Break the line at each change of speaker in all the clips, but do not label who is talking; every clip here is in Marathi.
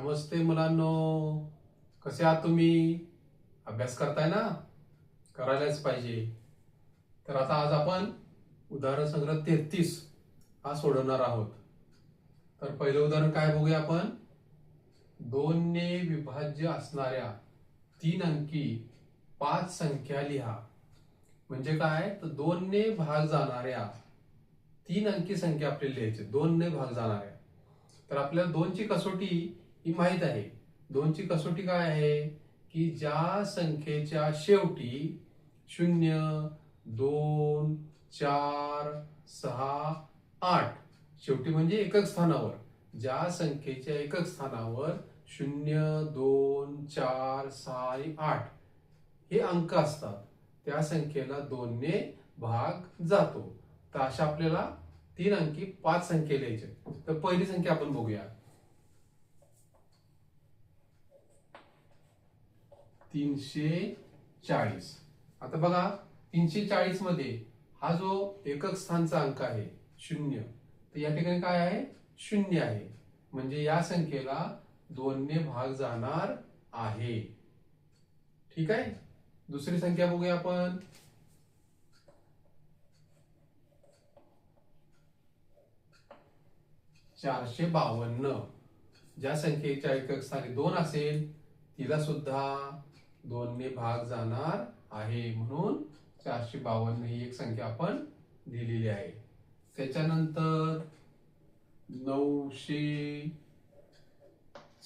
नमस्ते मुलांनो. कसे आहात तुम्ही? अभ्यास करताय ना? करायलाच पाहिजे. तर आता आज आपण उदाहरण संग्रह तेहतीस हा सोडवणार आहोत. तर पहिलं उदाहरण काय बघूया आपण? दोनने विभाज्य असणाऱ्या तीन अंकी पाच संख्या लिहा. म्हणजे काय? तर दोनने भाग जाणाऱ्या तीन अंकी संख्या आपल्याला लिहायची. दोनने भाग जाणाऱ्या. तर आपल्याला दोनची कसोटी ही माहीत आहे. दोनची कसोटी काय आहे? की ज्या संख्येच्या शेवटी शून्य दोन चार सहा आठ शेवटी म्हणजे एकक स्थानावर. ज्या संख्येच्या एकक स्थानावर शून्य दोन चार सहा आणि आठ हे अंक असतात त्या संख्येला दोनने भाग जातो. तर अशा आपल्याला तीन अंकी पाच संख्या लिहायचे तर पहिली संख्या आपण बघूया. तीनशे चाळीस आता बघा तीनशे चाळीसमध्ये हा जो एकक स्थानचा अंक आहे शून्य तर या ठिकाणी काय आहे? शून्य आहे. म्हणजे या संख्येला दोनने भाग जाणार आहे. ठीक आहे? दुसरी संख्या बघूया आपण. चारशे बावन्न ज्या संख्येच्या एकक स्थानी दोन असेल तिला सुद्धा दोनने भाग जाणार आहे म्हणून चारशे बावन्न ही एक संख्या आपण दिलेली आहे. त्याच्यानंतर नऊशे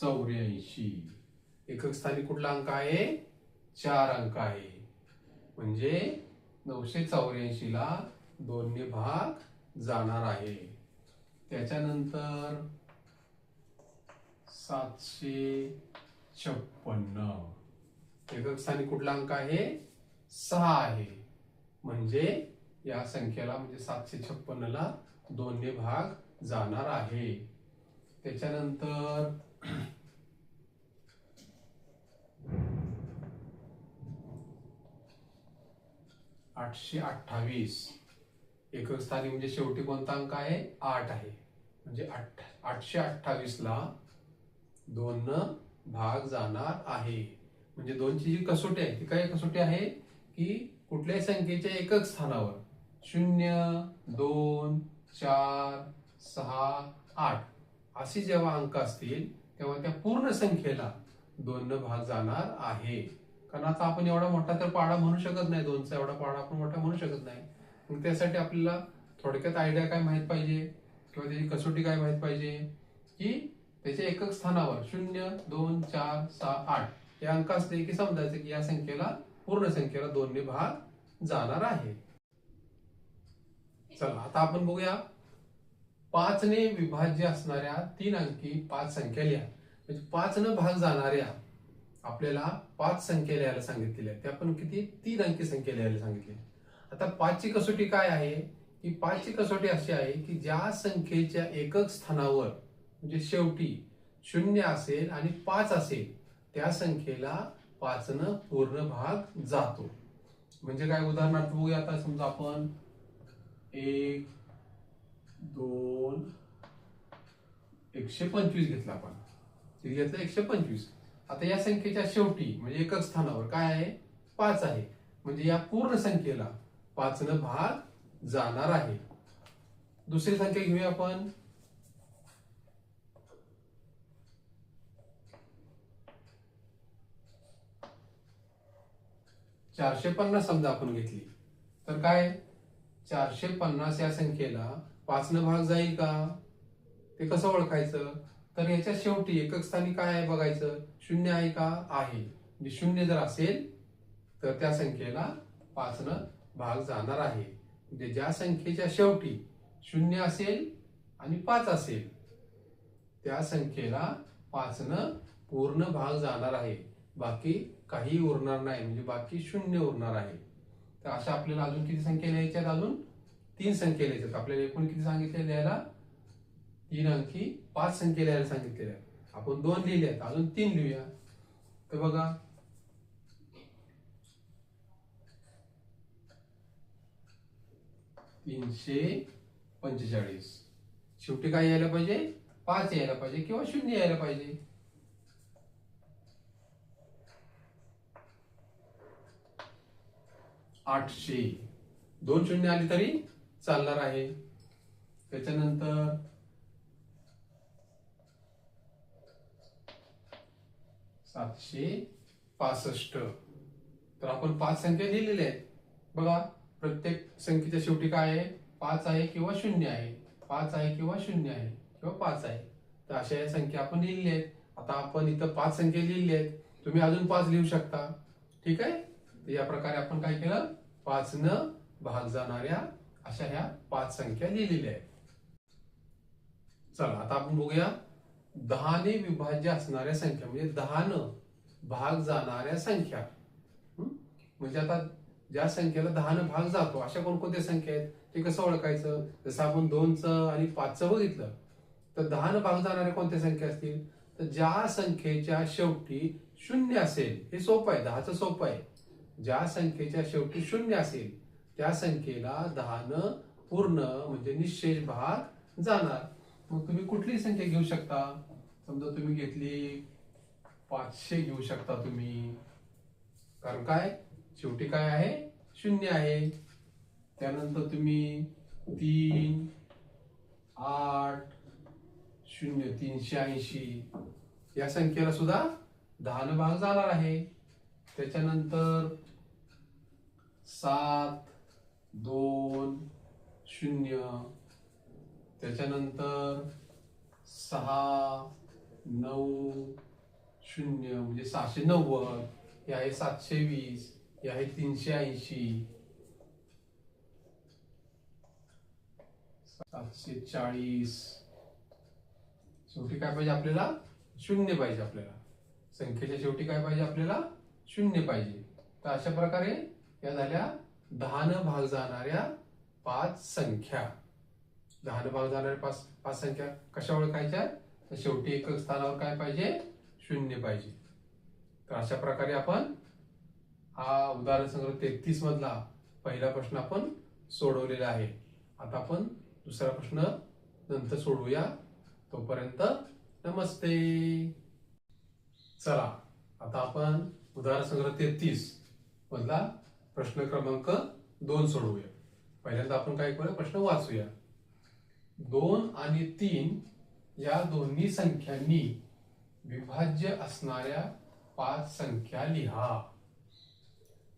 चौऱ्याऐंशी. एकक स्थानी कुठला अंक आहे? चार अंक आहे. म्हणजे नऊशे चौऱ्याऐंशी ला दोनने भाग जाणार आहे. त्याच्यानंतर सातशे छप्पन्न. एकक स्थानी कुठला अंक आहे? सहा आहे. म्हणजे या संख्येला म्हणजे सातशे छप्पन्न ला भाग जाणार आहे. त्याच्यानंतर आठशे अठ्ठावीस. एकक स्थानी म्हणजे शेवटी कोणता अंक आहे? आठ आहे. म्हणजे आठ आठशे अठ्ठावीस ला दोन भाग जाणार आहे. म्हणजे दोनची जी कसोटी आहे ती काय कसोटी आहे की कुठल्याही संख्येच्या एकच स्थानावर शून्य दोन चार सहा आठ असे जेव्हा अंक असतील तेव्हा त्या पूर्ण संख्येला दोन भाग जाणार आहे. कारण आता आपण एवढा मोठा तर पाडा म्हणू शकत नाही दोनचा एवढा पाडा आपण मोठा म्हणू शकत नाही. मग त्यासाठी आपल्याला थोडक्यात आयडिया काय माहीत पाहिजे? किंवा त्याची कसोटी काय माहीत पाहिजे? की त्याच्या एकक स्थानावर शून्य दोन चार सहा आठ हे अंक असले की समजायचं की या संख्येला पूर्ण संख्येला दोनने भाग जाणार आहे. चला आता आपण बघूया. पाचने विभाज्य असणाऱ्या तीन अंकी पाच संख्या लिहा. म्हणजे पाच न भाग जाणाऱ्या आपल्याला पाच संख्या लिहायला सांगितलेल्या आहेत. त्या पण किती? तीन अंकी संख्या लिहायला सांगितली. आता पाचची कसोटी काय आहे? की पाचची कसोटी अशी आहे की ज्या संख्येच्या एकक स्थानावर म्हणजे शेवटी शून्य असेल आणि पाच असेल त्या संख्येला पाचनं पूर्ण भाग जातो. म्हणजे काय उदाहरणार्थ बघूया आता समजा आपण एक दोन एकशे पंचवीस घेतला आपण. किती घेतलं? एकशे पंचवीस. आता या संख्येच्या शेवटी म्हणजे एकक स्थानावर काय आहे? पाच आहे. म्हणजे या पूर्ण संख्येला पाचनं भाग जाणार आहे. दुसरी संख्या घेऊया आपण. चारशे पन्नास समजा आपण घेतली. तर काय? चारशे पन्नास या संख्येला पाचनं भाग जाईल का? ते कसं ओळखायचं? तर याच्या शेवटी एकक स्थानी काय आहे बघायचं? शून्य आहे का? आहे. म्हणजे शून्य जर असेल तर त्या संख्येला पाचनं भाग जाणार आहे. म्हणजे ज्या संख्येच्या शेवटी शून्य असेल आणि पाच असेल त्या संख्येला पाचनं पूर्ण भाग जाणार आहे. बाकी काही उरणार नाही म्हणजे बाकी शून्य उरणार आहे. तर अशा आपल्याला अजून किती संख्या लिहायच्या अजून तीन संख्या लिहायच्यात आपल्याला एकूण किती सांगितले लिहायला? तीन अंकी पाच संख्या लिहायला सांगितलेल्या आपण दोन लिहिले आहेत. अजून तीन लिहूया. तर बघा. तीनशे पंचेचाळीस. शेवटी काय यायला पाहिजे? पाच यायला पाहिजे किंवा शून्य यायला पाहिजे? आठशे. दोन शून्य आली तरी चालणार आहे. त्याच्यानंतर सातशे पासष्ट. तर आपण पाच संख्या लिहिलेल्या आहेत. बघा प्रत्येक संख्येच्या शेवटी काय आहे? पाच आहे किंवा शून्य आहे. पाच आहे किंवा शून्य आहे किंवा पाच आहे. तर अशा या संख्या आपण लिहिलेल्या आहेत. आता आपण इथं पाच संख्या लिहिल्या आहेत. तुम्ही अजून पाच लिहू शकता. ठीक आहे? तर या प्रकारे आपण काय केलं? पाच न भाग जाणाऱ्या अशा ह्या पाच संख्या लिहिलेल्या आहेत. चला आता आपण बघूया. दहाने विभाज्य असणाऱ्या संख्या म्हणजे दहानं भाग जाणाऱ्या संख्या. म्हणजे आता ज्या संख्येला दहानं भाग जातो अशा कोणकोणत्या संख्या आहेत? ते कसं ओळखायचं? जसं आपण दोनचं आणि पाचचं बघितलं तर दहानं भाग जाणाऱ्या कोणत्या संख्या असतील? तर ज्या संख्येच्या शेवटी शून्य असेल हे सोपं आहे दहाचं सोपं आहे. ज्या संख्येच्या शेवटी शून्य असेल त्या संख्येला दहानं पूर्ण म्हणजे निशेष भाग जाणार. मग तुम्ही कुठली संख्या घेऊ शकता. समजा तुम्ही घेतली पाचशे घेऊ शकता तुम्ही. कारण काय? शेवटी काय आहे? शून्य आहे. त्यानंतर तुम्ही तीन आठ शून्य तीनशे ऐंशी. या संख्येला सुद्धा दहानं भाग जाणार आहे. त्याच्यानंतर सात दोन शून्य. त्याच्यानंतर सहा नऊ शून्य म्हणजे सहाशे नव्वद. हे आहे सातशे वीस हे आहे तीनशे ऐंशी. सातशे चाळीस. शेवटी काय पाहिजे आपल्याला? शून्य पाहिजे आपल्याला. संख्येच्या शेवटी काय पाहिजे आपल्याला? शून्य पाहिजे. तर अशा प्रकारे या झाल्या? दहानं भाग जाणाऱ्या पाच संख्या. दहानं भाग जाणाऱ्या पाच पाच संख्या कशा ओळखायच्या? तर शेवटी एकक स्थानावर काय पाहिजे? शून्य पाहिजे. तर अशा प्रकारे आपण हा उदाहरण संग्रह तेहतीस मधला पहिला प्रश्न आपण सोडवलेला आहे. आता आपण दुसरा प्रश्न नंतर सोडवूया. तोपर्यंत नमस्ते. चला आता आपण उदाहरण संग्रह तेहतीस मधला प्रश्न क्रमांक दोन सोडवूया. पहिल्यांदा आपण काय करूया प्रश्न वाचूया. दोन आणि तीन या दोन्ही संख्यांनी विभाज्य असणाऱ्या पाच संख्या लिहा.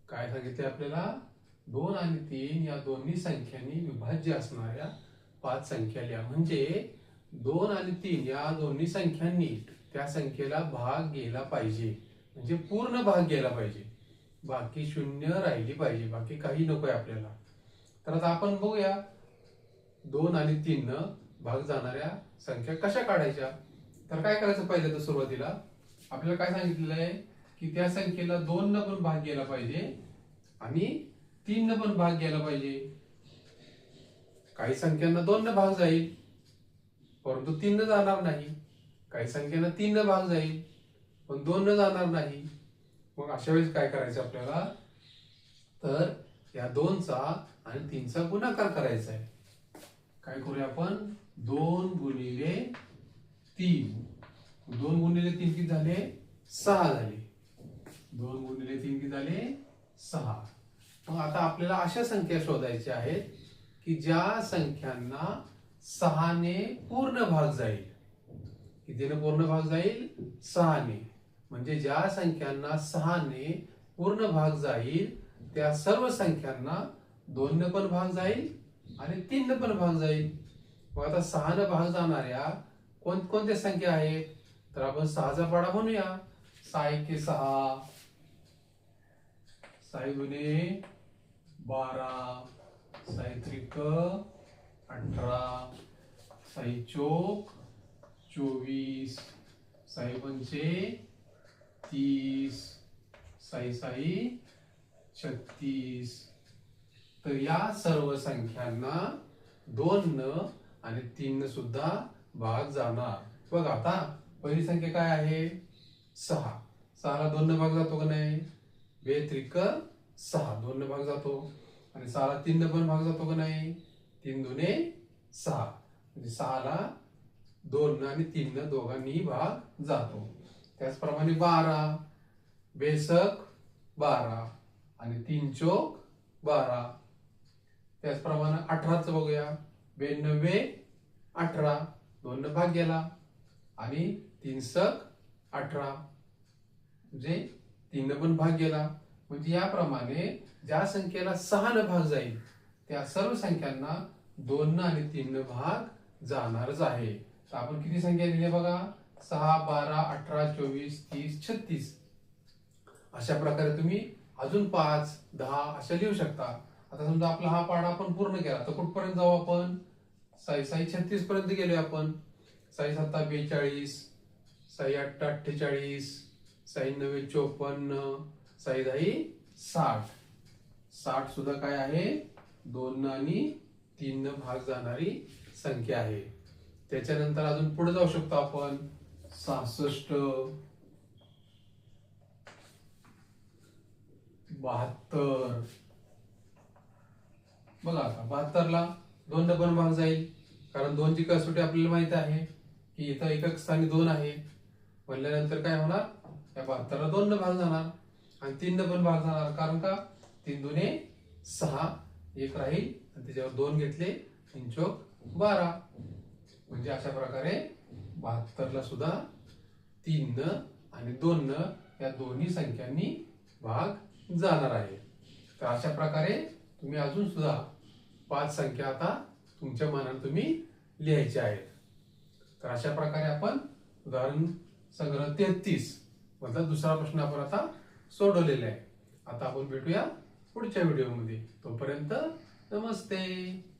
काय सांगितले आपल्याला? दोन आणि तीन या दोन्ही संख्यांनी विभाज्य असणाऱ्या पाच संख्या लिहा. म्हणजे दोन आणि तीन या दोन्ही संख्यांनी त्या संख्येला भाग गेला पाहिजे. म्हणजे पूर्ण भाग गेला पाहिजे. बाकी शून्य राहिली पाहिजे बाकी काही नकोय आपल्याला. तर आता आपण बघूया दोन आणि तीन न भाग जाणाऱ्या संख्या कशा काढायच्या? तर काय करायचं पाहिजे तर सुरुवातीला? आपल्याला काय सांगितलेलं आहे? की त्या संख्येला दोन न पण भाग गेला पाहिजे आणि तीन न पण भाग गेला पाहिजे. काही संख्यांना दोन न भाग जाईल परंतु तीन न जाणार नाही. काही संख्यांना तीन न भाग जाईल पण दोन न जाणार नाही. मग अशा वेळेस काय करायचं आपल्याला? तर या दोनचा आणि तीनचा गुणाकार करायचा आहे. काय करूया आपण? दोन गुणिले तीन. दोन गुणिले तीन किती झाले? सहा झाले. दोन गुणिले तीन किती झाले? सहा. मग आता आपल्याला अशा संख्या शोधायच्या आहेत की ज्या संख्यांना सहाने पूर्ण भाग जाईल. कितीने पूर्ण भाग जाईल? सहाने. म्हणजे ज्या संख्यांना सहाने पूर्ण भाग जाईल त्या सर्व संख्यांना दोन पण भाग जाईल आणि तीन न पण भाग जाईल. मग आता सहा न भाग जाणाऱ्या कोण कोणत्या संख्या आहेत? तर आपण सहाचा पाडा म्हणूया सहा एके सहा. साई गुणे बारा. साई त्रिक. अठरा. साई चोक. चोवीस. साई पंचे. तीस साई साई छत्तीस. तर या सर्व संख्यांना दोन न आणि तीन न सुद्धा भाग जाणार. बघ आता पहिली संख्या काय आहे? सहा. सहाला दोन न भाग जातो का नाही? व्यतिरिक्त सहा दोन न भाग जातो. आणि सहाला तीन न पण भाग जातो का नाही? तीन दोने सहा. म्हणजे सहाला दोन आणि तीन दोघांनी भाग जातो. त्याचप्रमाणे बारा बेसक बारा आणि तीन चोक बारा. त्याचप्रमाणे अठराचं बघूया. बेनव्वे अठरा दोन भाग गेला. आणि तीन सक अठरा. म्हणजे तीन पण भाग गेला. म्हणजे याप्रमाणे ज्या संख्येला सहा न भाग जाईल त्या सर्व संख्यांना दोन आणि तीन भाग जाणारच आहे. तर आपण किती संख्या दिली बघा? सहा बारा अठरा चोवीस तीस छत्तीस. अशा प्रकारे तुम्ही अजून पाच दहा अशा लिहू शकता. आता समजा आपला हा पाडा आपण पूर्ण केला तर कुठपर्यंत जाऊ आपण? साई साई छत्तीस पर्यंत गेलोय आपण. साई सत्ता बेचाळीस साई अठ्ठा अठ्ठेचाळीस साई नव्वे चोपन्न साई दही साठ. साठ सुद्धा काय आहे? दोन आणि तीन भाग जाणारी संख्या आहे. त्याच्यानंतर अजून पुढे जाऊ शकतो आपण. सहासष्ट बहात्तर. बघा आता बहात्तरला दोन डबल भाग जाईल. कारण दोनची कसोटी आपल्याला माहीत आहे की इथं एकक स्थानी दोन आहे. म्हणल्यानंतर काय होणार? या बहात्तरला दोन भाग जाणार. आणि तीन डबल भाग जाणार. कारण का? तीन दोन्ही सहा. एक राहील. आणि त्याच्यावर दोन घेतले. तीन चौक बारा. म्हणजे अशा प्रकारे बहात्तरला सुद्धा तीन न आणि दोन न या दोन्ही संख्यांनी भाग जाणार आहे. तर अशा प्रकारे तुम्ही अजून सुद्धा पाच संख्या आता तुमच्या मनात तुम्ही लिहायच्या आहेत. तर अशा प्रकारे आपण उदाहरण संग्रह तेहतीस मधला दुसरा प्रश्न आपण आता सोडवलेला आहे. आता आपण भेटूया पुढच्या व्हिडिओमध्ये. तोपर्यंत नमस्ते.